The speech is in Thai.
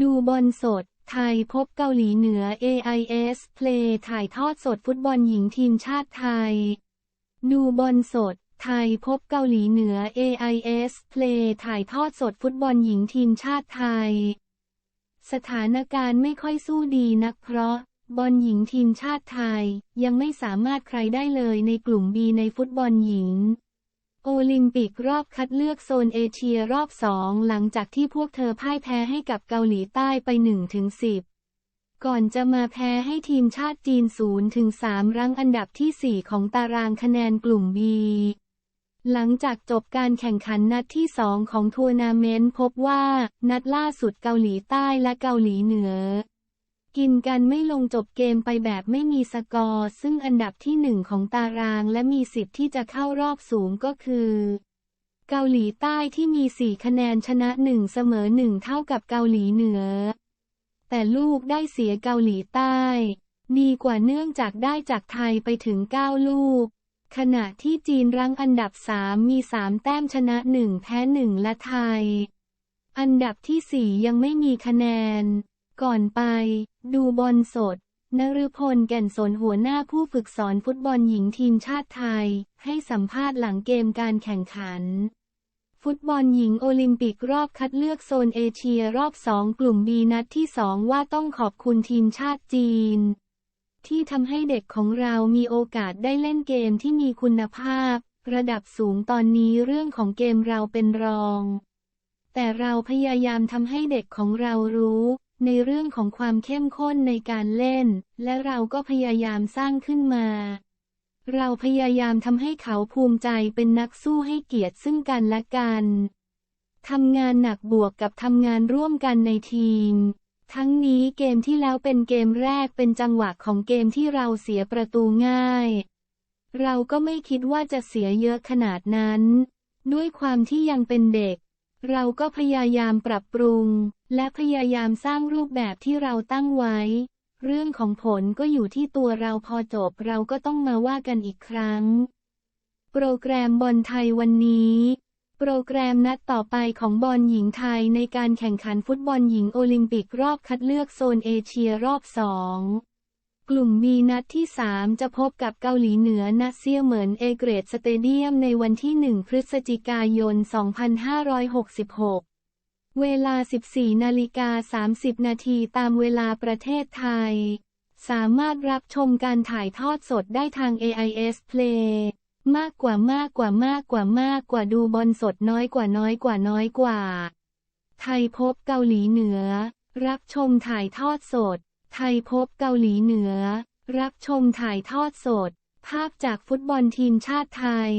ดูบอลสด ไทยพบเกาหลีเหนือ AIS Play ถ่ายทอดสดฟุตบอลหญิงทีมชาติไทย ดูบอลสด ไทยพบเกาหลีเหนือ AIS Play ถ่ายทอดสดฟุตบอลหญิงทีมชาติไทย สถานการณ์ไม่ค่อยสู้ดีนักเพราะ บอลหญิงทีมชาติไทย ยังไม่สามารถใครได้เลยในกลุ่ม B ในฟุตบอลหญิง โอลิมปิกรอบคัดเลือกโซนเอเชียรอบสองหลังจากที่พวกเธอพ่ายแพ้ให้กับเกาหลีใต้ไป1ถึง10 ก่อนจะมาแพ้ให้ทีมชาติจีน0ถึง3รั้งอันดับที่ 4 ของตารางคะแนนกลุ่ม B หลังจากจบการแข่งขันนัดที่ 2 ของทัวร์นาเมนต์พบว่านัดล่าสุดเกาหลีใต้และเกาหลีเหนือ กินกันไม่ลงจบเกมไปแบบไม่มีสกอร์ ซึ่งอันดับที่หนึ่งของตารางและมีสิทธิ์ที่จะเข้ารอบสูงก็คือ เกาหลีใต้ที่มี 4 คะแนนชนะ 1 เสมอ 1 เท่ากับเกาหลีเหนือ แต่ลูกได้เสียเกาหลีใต้ ดีกว่าเนื่องจากได้จากไทยไปถึง 9 ลูก ขณะที่จีนรั้งอันดับ 3 มี 3 แต้มชนะ 1 แพ้ 1 และไทย อันดับที่ 4 ยังไม่มีคะแนน ก่อนไป ดูบอลสดนฤพลแก่นสนหัวหน้าผู้ฝึกสอนฟุตบอลหญิงทีมชาติไทย ให้สัมภาษณ์หลังเกมการแข่งขัน ฟุตบอลหญิงโอลิมปิกรอบคัดเลือกโซนเอเชียรอบสองกลุ่มบีนัดที่สองว่าต้องขอบคุณทีมชาติจีน ที่ทำให้เด็กของเรามีโอกาสได้เล่นเกมที่มีคุณภาพ ระดับสูงตอนนี้เรื่องของเกมเราเป็นรอง แต่เราพยายามทำให้เด็กของเรารู้ ในเรื่องของความเข้มข้นในการเล่น และเราก็พยายามสร้างขึ้นมา เราพยายามทำให้เขาภูมิใจเป็นนักสู้ให้เกียรติซึ่งกันและกันทำงานหนักบวกกับทำงานร่วมกันในทีม ทั้งนี้เกมที่แล้วเป็นเกมแรกเป็นจังหวะของเกมที่เราเสียประตูง่าย เราก็ไม่คิดว่าจะเสียเยอะขนาดนั้น ด้วยความที่ยังเป็นเด็ก เราก็พยายามปรับปรุง และพยายามสร้างรูปแบบที่เราตั้งไว้ เรื่องของผลก็อยู่ที่ตัวเราพอจบเราก็ต้องมาว่ากันอีกครั้ง โปรแกรมบอลไทยวันนี้ โปรแกรมนัดต่อไปของบอลหญิงไทยในการแข่งขันฟุตบอลหญิงโอลิมปิกรอบคัดเลือกโซนเอเชียรอบสองกลุ่มมีนัดที่ 3 จะพบกับเกาหลีเหนือณเซียเหมินเอเกรดสเตเดียมในวันที่ 1 พฤศจิกายน 2566 เวลา 14 นาฬิกา 30 นาทีตามเวลาประเทศไทย สามารถรับชมการถ่ายทอดสดได้ทาง AIS Play มากกว่ามากกว่ามากกว่ามากกว่าดูบอลสดน้อยกว่าน้อยกว่าน้อยกว่า ไทยพบเกาหลีเหนือ รับชมถ่ายทอดสด ไทยพบเกาหลีเหนือ รับชมถ่ายทอดสด ภาพจากฟุตบอลทีมชาติไทย